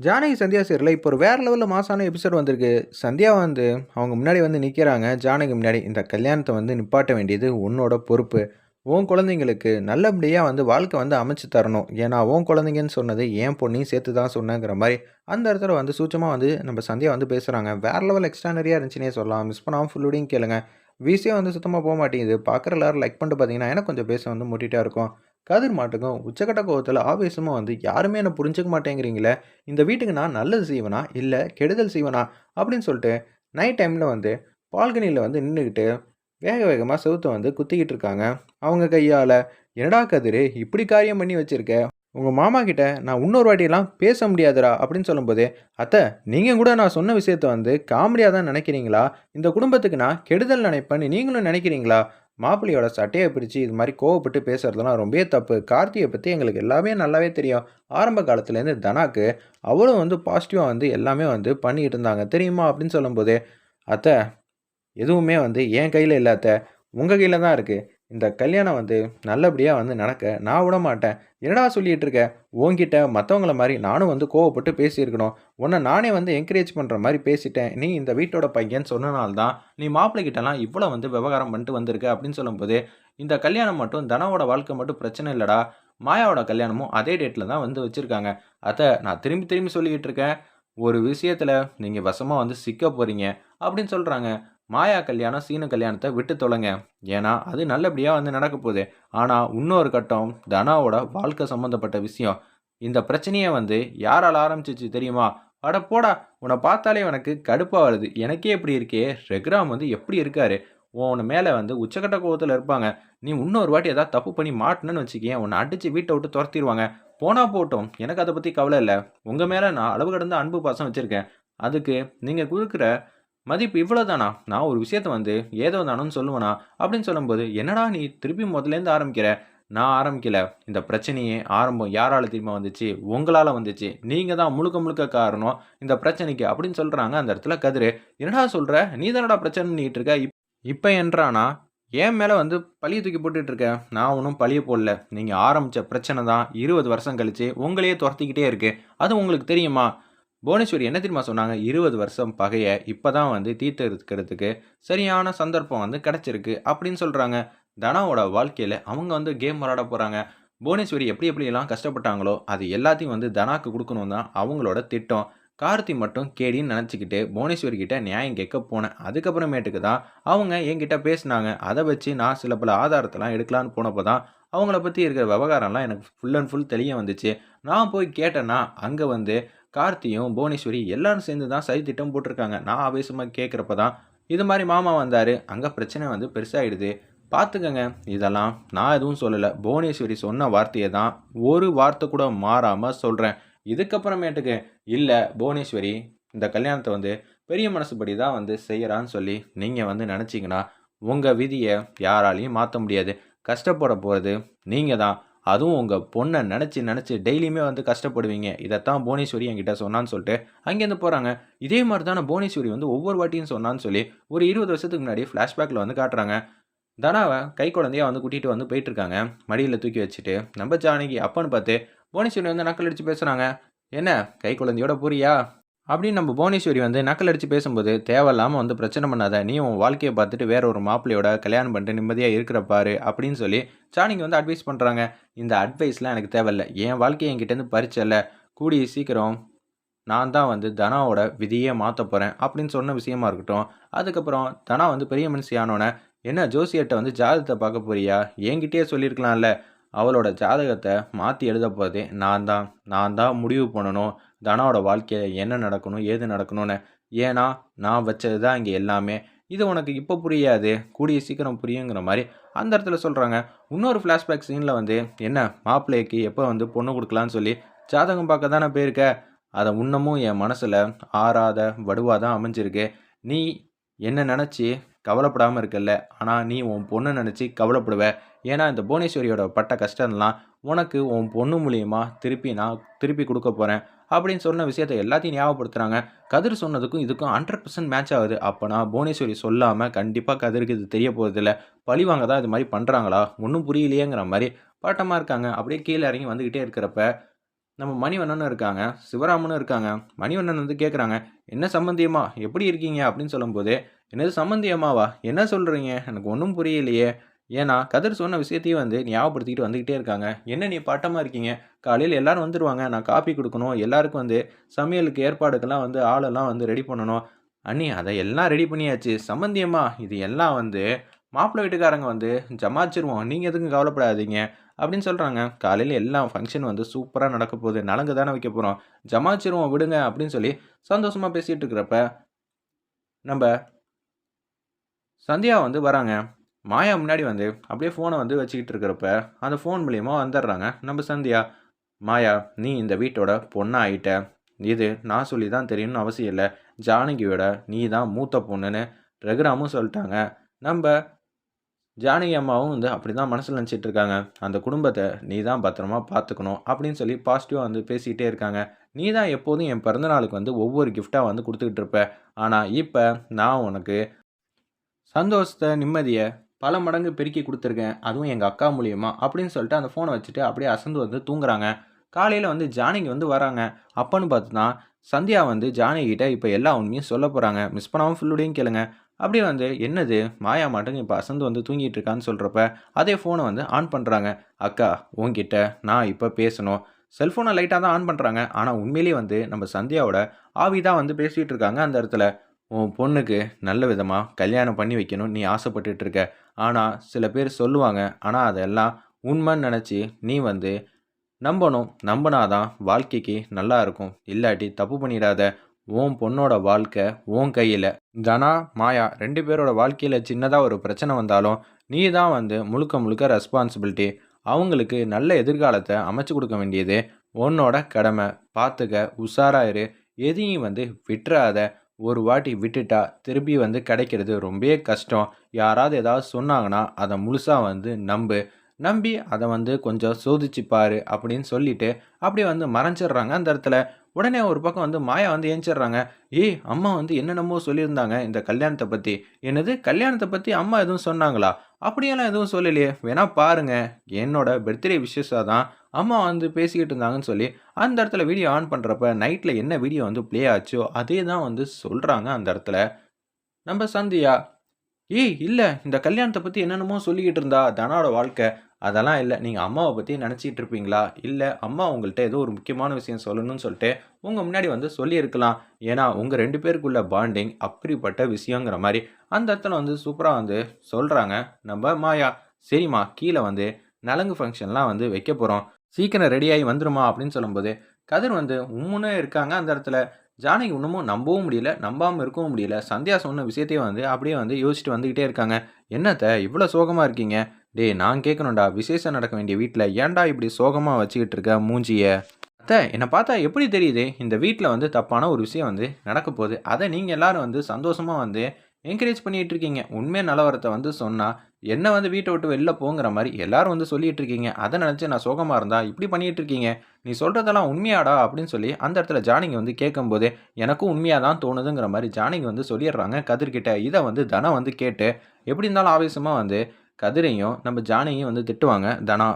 ஜானகி சந்தியா சீரியலில் இப்போ ஒரு வேறு லெவலில் மாசான எபிசோட் வந்திருக்கு. சந்தியா வந்து அவங்க முன்னாடி வந்து நிற்கிறாங்க ஜானகி முன்னாடி இந்த கல்யாணத்தை வந்து நிப்பாட்ட வேண்டியது உன்னோட பொறுப்பு. உன் குழந்தைங்களுக்கு நல்லபடியாக வந்து வாழ்க்கை வந்து அமைச்சு தரணும். ஏன்னா உன் குழந்தைங்கன்னு சொன்னது ஏன் பொண்ணையும் சேர்த்து தான் சொன்னேங்கிற மாதிரி அந்த இடத்துல வந்து சூச்சமாக வந்து நம்ம சந்தியா வந்து பேசுகிறாங்க வேறு லெவல் எக்ஸ்ட்ரானரியாக இருந்துச்சுன்னே சொல்லலாம். மிஸ் பண்ணாமல் ஃபுல்லுடையும் கேளுங்க. விசியாக வந்து சுத்தமாக போக மாட்டேங்குது. பார்க்குற எல்லாரும் லைக் பண்ணிட்டு பார்த்தீங்கன்னா எனக்கு கொஞ்சம் பேச வந்து முட்டிகிட்டே இருக்கும். கதிர் மாட்டுக்கும் உச்சக்கட்ட கோவத்தில் ஆவேசமாக வந்து யாருமே என்னை புரிஞ்சுக்க மாட்டேங்கிறீங்களே? இந்த வீட்டுக்கு நான் நல்லது செய்வனா? இல்லை கெடுதல் செய்வனா? அப்படின்னு சொல்லிட்டு நைட் டைமில் வந்து பால்கனியில் வந்து நின்றுக்கிட்டு வேக வேகமாக செவுத்தை வந்து குத்திக்கிட்டு இருக்காங்க. அவங்க கையால் என்னடா கதிர் இப்படி காரியம் பண்ணி வச்சுருக்க? உங்கள் மாமா கிட்ட நான் இன்னொரு வாட்டியெல்லாம் பேச முடியாதுடா அப்படின்னு சொல்லும்போது அத்தை நீங்கள் கூட நான் சொன்ன விஷயத்த வந்து காமெடியாக தான் நினைக்கிறீங்களா? இந்த குடும்பத்துக்கு நான் கெடுதல் நினைப்பேன்னு நீங்களும் நினைக்கிறீங்களா? மாப்பிள்ளையோட சட்டையை பிரித்து இது மாதிரி கோவப்பட்டு பேசுகிறதுலாம் ரொம்பவே தப்பு. கார்த்தியை பற்றி எங்களுக்கு எல்லாமே நல்லாவே தெரியும். ஆரம்ப காலத்துலேருந்து தனாக்கு அவளும் வந்து பாசிட்டிவாக வந்து எல்லாமே வந்து பண்ணிகிட்டு இருந்தாங்க. தெரியுமா அப்படின்னு சொல்லும்போது அத்தை எதுவுமே வந்து என் கையில் இல்லை அத்தை. உங்கள் கையில் தான் இருக்குது இந்த கல்யாணம் வந்து நல்லபடியாக வந்து நடக்க நான் விட மாட்டேன். என்னடா சொல்லிகிட்டு இருக்க? உங்ககிட்ட மற்றவங்கள மாதிரி நானும் வந்து கோவப்பட்டு பேசியிருக்கணும். உன்னை நானே வந்து என்கரேஜ் பண்ணுற மாதிரி பேசிட்டேன். நீ இந்த வீட்டோட பையன் சொன்னனால்தான் நீ மாப்பிள்ளைகிட்டலாம் இவ்வளோ வந்து விவகாரம் பண்ணிட்டு வந்திருக்க அப்படின்னு சொல்லும்போது இந்த கல்யாணம் மட்டும் தனவோட வாழ்க்கை மட்டும் பிரச்சனை இல்லைடா. மாயாவோட கல்யாணமும் அதே டேட்டில் தான் வந்து வச்சுருக்காங்க. அதை நான் திரும்பி திரும்பி சொல்லிக்கிட்டு இருக்கேன். ஒரு விஷயத்தில் நீங்கள் வசமாக வந்து சிக்க போகிறீங்க அப்படின்னு சொல்கிறாங்க மாயா கல்யாணம் சீன கல்யாணத்தை விட்டு தொலைங்க. ஏன்னா அது நல்லபடியாக வந்து நடக்க போகுது. ஆனால் இன்னொரு கட்டம் தனாவோட வாழ்க்கை சம்மந்தப்பட்ட விஷயம். இந்த பிரச்சனையை வந்து யாரால் ஆரம்பிச்சிச்சு தெரியுமா? அட போடா உன்னை பார்த்தாலே உனக்கு கடுப்பாக வருது. எனக்கே எப்படி இருக்கே. ரெக்ராம் வந்து எப்படி இருக்காரு? உன் மேலே வந்து உச்சக்கட்ட கோவத்தில் இருப்பாங்க. நீ இன்னொரு வாட்டி ஏதாவது தப்பு பண்ணி மாட்டினு வச்சுக்கேன் உன்னை அடித்து வீட்டை விட்டு துரத்திடுவாங்க போனால் போட்டோம். எனக்கு அதை பற்றி கவலை இல்லை. உங்கள் மேலே நான் அளவு கடந்த அன்பு பாசம் வச்சுருக்கேன். அதுக்கு நீங்கள் கொடுக்குற மதிப்பு இவ்வளோதானா நான் ஒரு விஷயத்த வந்து ஏதோ தானோன்னு சொல்லுவேனா? அப்படின்னு சொல்லும்போது என்னடா நீ திருப்பி முதலேருந்து ஆரம்பிக்கிற? நான் ஆரம்பிக்கல. இந்த பிரச்சனையே ஆரம்பம் யாரால தெரியுமா வந்துச்சு? உங்களால் வந்துச்சு. நீங்கள் தான் முழுக்க முழுக்க காரணம் இந்த பிரச்சனைக்கு அப்படின்னு சொல்கிறாங்க அந்த இடத்துல கதிரு. என்னடா சொல்கிற நீ தானடா பிரச்சனை இருக்க? இப் இப்போ என்றானா? என் மேலே வந்து பழிய தூக்கி போட்டுட்டு இருக்க? நான் ஒன்றும் பழிய போடல. நீங்கள் ஆரம்பித்த பிரச்சனை தான் இருபது வருஷம் கழிச்சு உங்களையே துரத்திக்கிட்டே இருக்கு. அது உங்களுக்கு தெரியுமா? புவனேஸ்வரி என்ன தெரியுமா சொன்னாங்க? இருபது வருஷம் பகையை இப்போ தான் வந்து தீர்த்தெடுக்கிறதுக்கு சரியான சந்தர்ப்பம் வந்து கிடச்சிருக்கு அப்படின்னு சொல்கிறாங்க தனாவோட வாழ்க்கையில் அவங்க வந்து கேம் விளாட போகிறாங்க புவனேஸ்வரி எப்படி எப்படியெல்லாம் கஷ்டப்பட்டாங்களோ அது எல்லாத்தையும் வந்து தனாக்கு கொடுக்கணும் தான் அவங்களோட திட்டம். கார்த்தி மட்டும் கேடின்னு நினச்சிக்கிட்டு புவனேஸ்வரி கிட்ட நியாயம் கேட்க போனேன். அதுக்கப்புறமேட்டுக்கு தான் அவங்க என்கிட்ட பேசினாங்க. அதை வச்சு நான் சில பல ஆதாரத்தெல்லாம் எடுக்கலான்னு போனப்போ தான் அவங்கள பற்றி இருக்கிற விவகாரம்லாம் எனக்கு ஃபுல் அண்ட் ஃபுல் தெளிய வந்துச்சு. நான் போய் கேட்டேன்னா அங்கே வந்து கார்த்தியும் புவனேஸ்வரி எல்லாரும் சேர்ந்து தான் சரி திட்டம் போட்டிருக்காங்க. நான் ஆவேசமாக கேட்குறப்ப தான் இது மாதிரி மாமா வந்தார். அங்கே பிரச்சனை வந்து பெருசாகிடுது பார்த்துக்கங்க இதெல்லாம் நான் எதுவும் சொல்லலை. புவனேஸ்வரி சொன்ன வார்த்தையை தான் ஒரு வார்த்தை கூட மாறாமல் சொல்கிறேன் இதுக்கப்புறமேட்டுக்கு இல்லை புவனேஸ்வரி இந்த கல்யாணத்தை வந்து பெரிய மனசுபடி தான் வந்து செய்கிறான்னு சொல்லி நீங்கள் வந்து நினச்சிங்கன்னா உங்கள் விதியை யாராலையும் மாற்ற முடியாது. கஷ்டப்பட போகிறது நீங்கள் தான் அதுவும் உங்கள் பொண்ணை நினச்சி நினச்சி டெய்லியுமே வந்து கஷ்டப்படுவீங்க. இதைத்தான் புவனேஸ்வரி என்கிட்ட சொன்னான்னு சொல்லிட்டு அங்கேருந்து போகிறாங்க இதே மாதிரி தானே புவனேஸ்வரி வந்து ஒவ்வொரு வாட்டியும் சொன்னான்னு சொல்லி ஒரு இருபது வருஷத்துக்கு முன்னாடி ஃப்ளாஷ்பேக்கில் வந்து காட்டுறாங்க. தனாவை கை குழந்தையாக வந்து கூட்டிகிட்டு வந்து போயிட்டுருக்காங்க. மடியில் தூக்கி வச்சுட்டு நம்ம ஜானகி அப்பன்னு பார்த்து புவனேஸ்வரி வந்து நக்கல் அடித்து பேசுகிறாங்க என்ன கை குழந்தையோட புரியா? அப்படின்னு நம்ம புவனேஸ்வரி வந்து நக்கல் அடித்து பேசும்போது தேவையில்லாமல் வந்து பிரச்சனை பண்ணாத நீ உன் வாழ்க்கையை பார்த்துட்டு வேற ஒரு மாப்பிள்ளையோட கல்யாணம் பண்ணிட்டு நிம்மதியாக இருக்கிற பாரு அப்படின்னு சொல்லி சாணிங்க வந்து அட்வைஸ் பண்ணுறாங்க இந்த அட்வைஸ்லாம் எனக்கு தேவையில்ல. என் வாழ்க்கையை என்கிட்டேருந்து பறிச்சல கூடிய சீக்கிரம் நான் தான் வந்து தனாவோட விதியே மாற்ற போகிறேன் அப்படின்னு சொன்ன விஷயமா இருக்கட்டும். அதுக்கப்புறம் தனா வந்து பெரிய மனுஷி ஆனோன்னே என்ன ஜோசியர்கிட்ட வந்து ஜாதகத்தை பார்க்க போறியா? என்கிட்டயே சொல்லியிருக்கலாம்ல. அவளோட ஜாதகத்தை மாற்றி எழுத போதே நான் தான். நான் தான் முடிவு பண்ணணும். தனாவோட வாழ்க்கையில் என்ன நடக்கணும் ஏது நடக்கணும்னு. ஏன்னா நான் வச்சது தான் இங்கே எல்லாமே. இது உனக்கு இப்போ புரியாது. கூடிய சீக்கிரம் புரியுங்கிற மாதிரி அந்த இடத்துல சொல்கிறாங்க இன்னொரு ஃப்ளாஷ்பேக் சீனில் வந்து என்ன மாப்பிள்ளைக்கு எப்போ வந்து பொண்ணு கொடுக்கலான்னு சொல்லி ஜாதகம் பார்க்க தானே போயிருக்க? அதை இன்னமும் என் மனசில் ஆறாத வடுவாக தான் அமைஞ்சிருக்கு. நீ என்ன நினச்சி கவலைப்படாமல் இருக்கல்ல? ஆனால் நீ உன் பொண்ணை நினச்சி கவலைப்படுவ. ஏன்னா இந்த புவனேஸ்வரியோட பட்ட கஷ்டம்லாம் உனக்கு உன் பொண்ணு மூலியமாக திருப்பி நான் திருப்பி கொடுக்க போகிறேன் அப்படின்னு சொன்ன விஷயத்தை எல்லாத்தையும் ஞாபகப்படுத்துகிறாங்க கதிர் சொன்னதுக்கும் இதுக்கும் ஹண்ட்ரட் பர்சன்ட் மேட்ச் ஆகுது. அப்போனா புவனேஸ்வரி சொல்லாமல் கண்டிப்பாக கதிருக்கு இது தெரிய போகிறதில்ல பழிவாங்க தான் இது மாதிரி பண்ணுறாங்களா ஒன்றும் புரியலையேங்கிற மாதிரி பாட்டமாக இருக்காங்க. அப்படியே கீழே இறங்கி வந்துக்கிட்டே இருக்கிறப்ப நம்ம மணிவண்ணனும் இருக்காங்க. சிவராமனும் இருக்காங்க. மணிவண்ணன் வந்து கேட்குறாங்க என்ன சம்பந்தியம்மா எப்படி இருக்கீங்க? அப்படின்னு சொல்லும்போது என்னது சம்பந்தியம்மாவா என்ன சொல்கிறீங்க எனக்கு ஒன்றும் புரியலையே. ஏன்னா கதிர் சொன்ன விஷயத்தையும் வந்து ஞாபகப்படுத்திக்கிட்டு வந்துக்கிட்டே இருக்காங்க. என்ன நீ பாட்டமாக இருக்கீங்க? காலையில் எல்லோரும் வந்துடுவாங்க நான் காப்பி கொடுக்கணும். எல்லாருக்கும் வந்து சமையலுக்கு ஏற்பாடுக்கெல்லாம் வந்து ஆளெல்லாம் வந்து ரெடி பண்ணணும். அண்ணி அதை எல்லாம் ரெடி பண்ணியாச்சு. சம்பந்தியம்மா இது எல்லாம் வந்து மாப்பிள்ளை வீட்டுக்காரங்க வந்து ஜமாச்சிருவோம். நீங்கள் எதுக்கும் கவலைப்படாதீங்க அப்படின்னு சொல்கிறாங்க காலையில் எல்லாம் ஃபங்க்ஷன் வந்து சூப்பராக நடக்க போகுது. நலங்கு தானே வைக்க போகிறோம் ஜமாச்சிருவோம் விடுங்க அப்படின்னு சொல்லி சந்தோஷமாக பேசிகிட்டு இருக்கிறப்ப நம்ம சந்தியா வந்து வராங்க. மாயா முன்னாடி வந்து அப்படியே ஃபோனை வந்து வச்சுக்கிட்டு இருக்கிறப்ப அந்த ஃபோன் மூலியமா வந்துடுறாங்க. நம்ம சந்தியா மாயா நீ இந்த வீட்டோட பொண்ணா ஆயிட்ட. இது நான் சொல்லி தான் தெரியணும்னு அவசியம் இல்லை. ஜானகியோட நீ தான் மூத்த பொண்ணுன்னு ரகுராமும் சொல்லிட்டாங்க. நம்ம ஜானகி அம்மாவும் வந்து அப்படி தான் மனசில் நினச்சிட்டு இருக்காங்க. அந்த குடும்பத்தை நீ தான் பத்திரமா பார்த்துக்கணும் அப்படின்னு சொல்லி பாசிட்டிவாக வந்து பேசிக்கிட்டே இருக்காங்க. நீ தான் எப்போதும் என் பிறந்தநாளுக்கு வந்து ஒவ்வொரு கிஃப்டாக வந்து கொடுத்துக்கிட்டு இருப்ப. ஆனால் இப்போ நான் உனக்கு சந்தோஷத்தை நிம்மதியை பல மடங்கு பெருக்கி கொடுத்துருக்கேன் அதுவும் எங்கள் அக்கா மூலியமா அப்படின்னு சொல்லிட்டு அந்த ஃபோனை வச்சுட்டு அப்படியே அசந்து வந்து தூங்குறாங்க. காலையில் வந்து ஜானகி வந்து வராங்க. அப்பன்னு பார்த்துனா சந்தியா வந்து ஜானகிட்ட இப்போ எல்லா உண்மையும் சொல்ல போகிறாங்க மிஸ் பண்ணாமல் ஃபுல்லுடையும் கேளுங்க. அப்படியே வந்து என்னது? மாயா மாட்டுங்க இப்போ அசந்து வந்து தூங்கிட்டு இருக்கான்னு சொல்கிறப்ப அதே ஃபோனை வந்து ஆன் பண்ணுறாங்க அக்கா உங்ககிட்ட நான் இப்போ பேசணும். செல்ஃபோனை லைட்டாக தான் ஆன் பண்ணுறாங்க ஆனால் உண்மையிலேயே வந்து நம்ம சந்தியாவோட ஆவி தான் வந்து பேசிகிட்டு இருக்காங்க அந்த இடத்துல. உன் பொண்ணுக்கு நல்ல விதமாக கல்யாணம் பண்ணி வைக்கணும் நீ ஆசைப்பட்டுட்டு இருக்க. ஆனால் சில பேர் சொல்லுவாங்க ஆனால் அதெல்லாம் உண்மைன்னு நினச்சி நீ வந்து நம்பணும். நம்பினாதான் வாழ்க்கைக்கு நல்லா இருக்கும். இல்லாட்டி தப்பு பண்ணிடாத. உன் பொண்ணோட வாழ்க்கை உன் கையில். தனா மாயா ரெண்டு பேரோட வாழ்க்கையில் சின்னதாக ஒரு பிரச்சனை வந்தாலும் நீ தான் வந்து முழுக்க முழுக்க ரெஸ்பான்சிபிலிட்டி அவங்களுக்கு நல்ல எதிர்காலத்தை அமைச்சு கொடுக்க வேண்டியது உன்னோட கடமை. பார்த்துக்க உஷாராயிரு எதையும் வந்து விட்டுறாத. ஒரு வாட்டி விட்டுட்டா திருப்பி வந்து கிடைக்கிறது ரொம்ப கஷ்டம். யாராவது ஏதாவது சொன்னாங்கன்னா அதை முழுசாக வந்து நம்பு. நம்பி அதை வந்து கொஞ்சம் சோதிச்சு பாரு அப்படின்னு சொல்லிட்டு அப்படியே வந்து மறைஞ்சிடுறாங்க அந்த இடத்துல. உடனே ஒரு பக்கம் வந்து மாயா வந்து ஏஞ்சிடுறாங்க. ஏய் அம்மா வந்து என்னென்னமோ சொல்லியிருந்தாங்க இந்த கல்யாணத்தை பற்றி என்னது? கல்யாணத்தை பற்றி அம்மா எதுவும் சொன்னாங்களா? அப்படியெல்லாம் எதுவும் சொல்லலையே. வேணா பாருங்கள் என்னோட பர்த்டே விஷயஸாக தான் அம்மா வந்து பேசிக்கிட்டு இருந்தாங்கன்னு சொல்லி அந்த இடத்துல வீடியோ ஆன் பண்ணுறப்ப நைட்டில் என்ன வீடியோ வந்து ப்ளே ஆச்சோ அதே தான் வந்து சொல்கிறாங்க அந்த இடத்துல. நம்ம சந்தியா ஏய் இல்லை. இந்த கல்யாணத்தை பற்றி என்னென்னமோ சொல்லிக்கிட்டு இருந்தா தனாவோட வாழ்க்கை. அதெல்லாம் இல்லை. நீங்கள் அம்மாவை பற்றி நினச்சிக்கிட்டு இருப்பீங்களா? இல்லை அம்மா உங்கள்கிட்ட ஏதோ ஒரு முக்கியமான விஷயம் சொல்லணும்னு சொல்லிட்டு உங்கள் முன்னாடி வந்து சொல்லியிருக்கலாம். ஏன்னா உங்கள் ரெண்டு பேருக்குள்ள பாண்டிங் அப்படிப்பட்ட விஷயங்கிற மாதிரி அந்த இடத்துல வந்து சூப்பராக வந்து சொல்கிறாங்க நம்ம மாயா சரிம்மா கீழே வந்து நலங்கு ஃபங்க்ஷன்லாம் வந்து வைக்க போகிறோம் சீக்கிரம் ரெடியாகி வந்துருமா அப்படின்னு சொல்லும்போது கதிர் வந்து உம்முன்னே இருக்காங்க அந்த இடத்துல. ஜானகி இன்னமும் நம்பவும் முடியல நம்பாமல் இருக்கவும் முடியல. சந்தியா சொன்ன விஷயத்தையும் வந்து அப்படியே வந்து யோசிச்சுட்டு வந்துக்கிட்டே இருக்காங்க. என்னத்த இவ்வளோ சோகமாக இருக்கீங்க? டேய் நான் கேட்கணும்டா விசேஷம் நடக்க வேண்டிய வீட்டில் ஏன்டா இப்படி சோகமாக வச்சுக்கிட்டு இருக்க மூஞ்சியை? அத்தை என்னை பார்த்தா எப்படி தெரியுது? இந்த வீட்டில் வந்து தப்பான ஒரு விஷயம் வந்து நடக்க போகுது. அதை நீங்கள் எல்லாரும் வந்து சந்தோஷமாக வந்து என்கரேஜ் பண்ணிகிட்டு இருக்கீங்க. உண்மை நிலவரத்தை வந்து சொன்னால் என்ன வந்து வீட்டை விட்டு வெளில போங்கிற மாதிரி எல்லாரும் வந்து சொல்லிட்டு இருக்கீங்க. அதை நினச்சி நான் சோகமாக இருந்தா இப்படி பண்ணிகிட்டு இருக்கீங்க? நீ சொல்கிறதெல்லாம் உண்மையாடா அப்படின்னு சொல்லி அந்த இடத்துல ஜானிங்க வந்து கேட்கும்போது எனக்கும் உண்மையாக தான் தோணுதுங்கிற மாதிரி ஜானகி வந்து சொல்லிடுறாங்க கதிர்கிட்ட. இதை வந்து தனம் வந்து கேட்டு எப்படி இருந்தாலும் ஆவேசமாக வந்து கதிரையும் நம்ம ஜானையும் வந்து திட்டுவாங்க. தனா